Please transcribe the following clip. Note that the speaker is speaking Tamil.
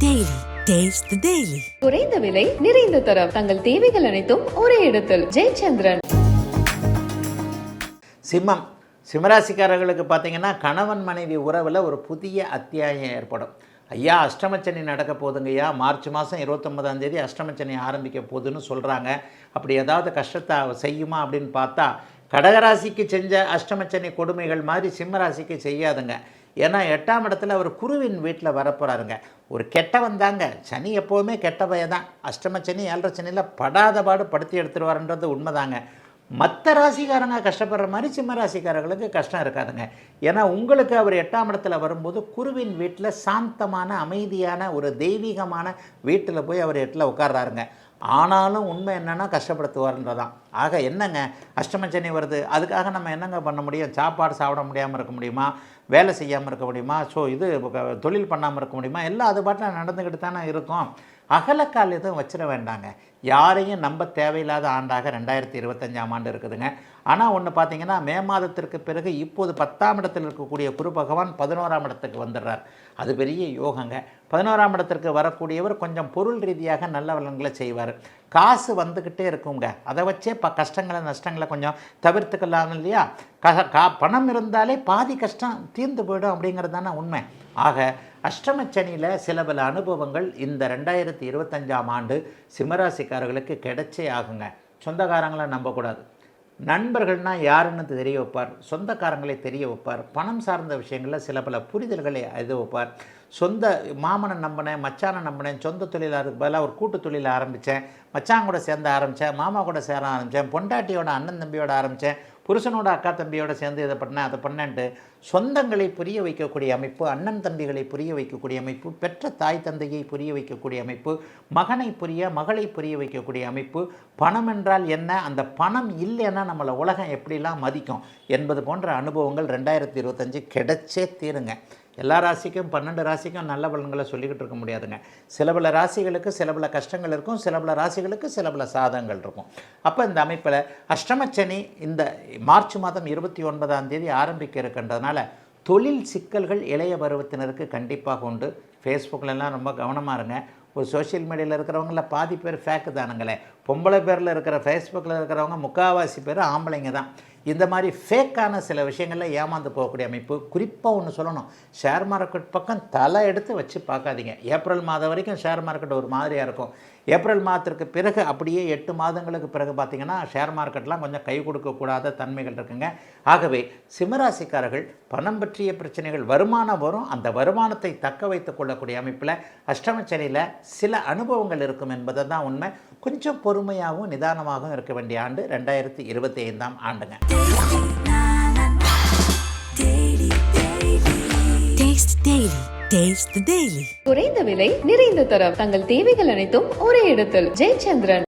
Taste the Daily. குறைந்த விலை நிறைந்த தரம். தங்கள் தேவைகள் அனைத்தும் ஒரே இடத்தில். ஜெயச்சந்திரன். சிம்மம். சிம்மராசிக்காரர்களுக்கு பார்த்தீங்கன்னா கணவன் மனைவி உறவில் ஒரு புதிய அத்தியாயம் ஏற்படும். ஐயா அஷ்டமச்சனி நடக்க போதுங்கய்யா மார்ச் மாதம் இருபத்தொன்பதாம் தேதி அஷ்டமச்சனி ஆரம்பிக்க போகுதுன்னு சொல்கிறாங்க அப்படி ஏதாவது கஷ்டத்தை செய்யுமா அப்படின்னு பார்த்தா கடகராசிக்கு செஞ்ச அஷ்டமச்சனி கொடுமைகள் மாதிரி சிம்மராசிக்கு செய்யாதுங்க. ஏன்னா எட்டாம் இடத்துல அவர் குருவின் வீட்டில் வரப்போகிறாருங்க ஒரு கெட்டவன் தாங்க சனி எப்போவுமே கெட்டவைய தான் அஷ்டம சனி ஏழரை சனியில் படாத பாடு படுத்தி எடுத்துருவாருன்றது உண்மைதாங்க. மற்ற ராசிக்காரங்க கஷ்டப்படுற மாதிரி சிம்ம ராசிக்காரர்களுக்கு கஷ்டம் இருக்காதுங்க. ஏன்னா உங்களுக்கு அவர் எட்டாம் இடத்துல வரும்போது குருவின் வீட்டில் சாந்தமான அமைதியான ஒரு தெய்வீகமான வீட்டில் போய் அவர் எட்டில் உட்கார்றாருங்க. ஆனாலும் உண்மை என்னென்னா கஷ்டப்படுத்துவார்ன்றதான். ஆக என்னங்க? அஷ்டமச்சனி வருது. அதுக்காக நம்ம என்னங்க பண்ண முடியும்? சாப்பாடு சாப்பிட முடியாமல் இருக்க முடியுமா? வேலை செய்யாமல் இருக்க முடியுமா? ஸோ இது தொழில் பண்ணாமல் இருக்க முடியுமா? எல்லாம் அது பாட்டில் நடந்துக்கிட்டு தானே இருக்கும். அகலக்கால் எதுவும் வச்சிட வேண்டாங்க. யாரையும் நம்ப தேவையில்லாத ஆண்டாக ரெண்டாயிரத்தி இருபத்தஞ்சாம் ஆண்டு இருக்குதுங்க. ஆனால் ஒன்று பார்த்தீங்கன்னா மே மாதத்திற்கு பிறகு இப்போது பத்தாம் இடத்தில் இருக்கக்கூடிய குரு பகவான் பதினோராம் இடத்துக்கு வந்துடுறார். அது பெரிய யோகங்க. பதினோராம் இடத்திற்கு வரக்கூடியவர் கொஞ்சம் பொருள் ரீதியாக நல்ல வளங்களை செய்வார். காசு வந்துக்கிட்டே இருக்குங்க. அதை வச்சே ப கஷ்டங்களை நஷ்டங்களை கொஞ்சம் தவிர்த்துக்கலாம் இல்லையா? க கா பணம் இருந்தாலே பாதி கஷ்டம் தீர்ந்து போயிடும் அப்படிங்கிறது தானே உண்மை. ஆக அஷ்டமச்சனியில் சில பல அனுபவங்கள் இந்த ரெண்டாயிரத்தி இருபத்தஞ்சாம் ஆண்டு சிம்மராசிக்காரர்களுக்கு கிடைச்சே ஆகுங்க. சொந்தக்காரங்களை நம்பக்கூடாது. நண்பர்கள்னால் யாருன்னு தெரிய வைப்பார். சொந்தக்காரங்களை தெரிய வைப்பார். பணம் சார்ந்த விஷயங்களில் சில பல புரிதல்களை இது வைப்பார். சொந்த மாமனை நம்பினேன் மச்சானை நம்பினேன் சொந்த தொழிலாளருக்கு பதிலாக ஒரு கூட்டு தொழில் ஆரம்பித்தேன் மச்சான் கூட சேர்ந்து ஆரம்பித்தேன் மாமா கூட சேர ஆரம்பித்தேன் பொண்டாட்டியோட அண்ணன் தம்பியோட ஆரம்பித்தேன் புருஷனோட அக்கா தம்பியோட சேர்ந்து இதை பண்ணேன் அதை பண்ணேன்ட்டு சொந்தங்களை புரிய வைக்கக்கூடிய அமைப்பு அண்ணன் தம்பிகளை புரிய வைக்கக்கூடிய அமைப்பு பெற்ற தாய் தந்தையை புரிய வைக்கக்கூடிய அமைப்பு மகனை புரிய மகளை புரிய வைக்கக்கூடிய அமைப்பு பணம் என்றால் என்ன? அந்த பணம் இல்லைன்னா நம்மளை உலகம் எப்படிலாம் மதிக்கும்? என்பது போன்ற அனுபவங்கள் ரெண்டாயிரத்தி இருபத்தஞ்சு கிடைச்சே தீருங்க. எல்லா ராசிக்கும் பன்னெண்டு ராசிக்கும் நல்ல பலன்களை சொல்லிக்கிட்டு இருக்க முடியாதுங்க. சில பல ராசிகளுக்கு சில பல கஷ்டங்கள் இருக்கும் சில பல ராசிகளுக்கு சில பல சாதகங்கள் இருக்கும். அப்போ இந்த அமைப்பில் அஷ்டமச்சனி இந்த மார்ச் மாதம் இருபத்தி ஒன்பதாம் தேதி ஆரம்பிக்க இருக்கின்றதுனால தொழில் சிக்கல்கள் இளைய பருவத்தினருக்கு கண்டிப்பாக உண்டு. ஃபேஸ்புக்கிலலாம் ரொம்ப கவனமாக இருங்க. ஒரு சோஷியல் மீடியாவில் இருக்கிறவங்கள பாதி பேர் ஃபேக்கு தானுங்களே. பொம்பளை பேரில் இருக்கிற ஃபேஸ்புக்கில் இருக்கிறவங்க முக்காவாசி பேர் ஆம்பளைங்க தான். இந்த மாதிரி ஃபேக்கான சில விஷயங்களில் ஏமாந்து போகக்கூடிய அமைப்பு குறிப்பாக ஒன்று சொல்லணும். ஷேர் மார்க்கெட் பக்கம் தலை எடுத்து வச்சு பார்க்காதீங்க. ஏப்ரல் மாதம் வரைக்கும் ஷேர் மார்க்கெட் ஒரு மாதிரியாக இருக்கும். ஏப்ரல் மாதத்திற்கு பிறகு அப்படியே எட்டு மாதங்களுக்கு பிறகு பார்த்தீங்கன்னா ஷேர் மார்க்கெட்லாம் கொஞ்சம் கை கொடுக்கக்கூடாத தன்மைகள் இருக்குங்க. ஆகவே சிம்மராசிக்காரர்கள் பணம் பற்றிய பிரச்சனைகள் வருமானம் வரும். அந்த வருமானத்தை தக்க வைத்துக் கொள்ளக்கூடிய அமைப்பில் அஷ்டமச்சனியில் சில அனுபவங்கள் இருக்கும் என்பதை தான் உண்மை. கொஞ்சம் பொறுமையாகவும் நிதானமாகவும் இருக்க வேண்டிய ஆண்டு ரெண்டாயிரத்தி இருபத்தி ஐந்தாம் ஆண்டுங்க. குறைந்த விலை நிறைந்த தரம். தங்கள் தேவைகள் அனைத்தும் ஒரே இடத்தில். ஜெயச்சந்திரன்.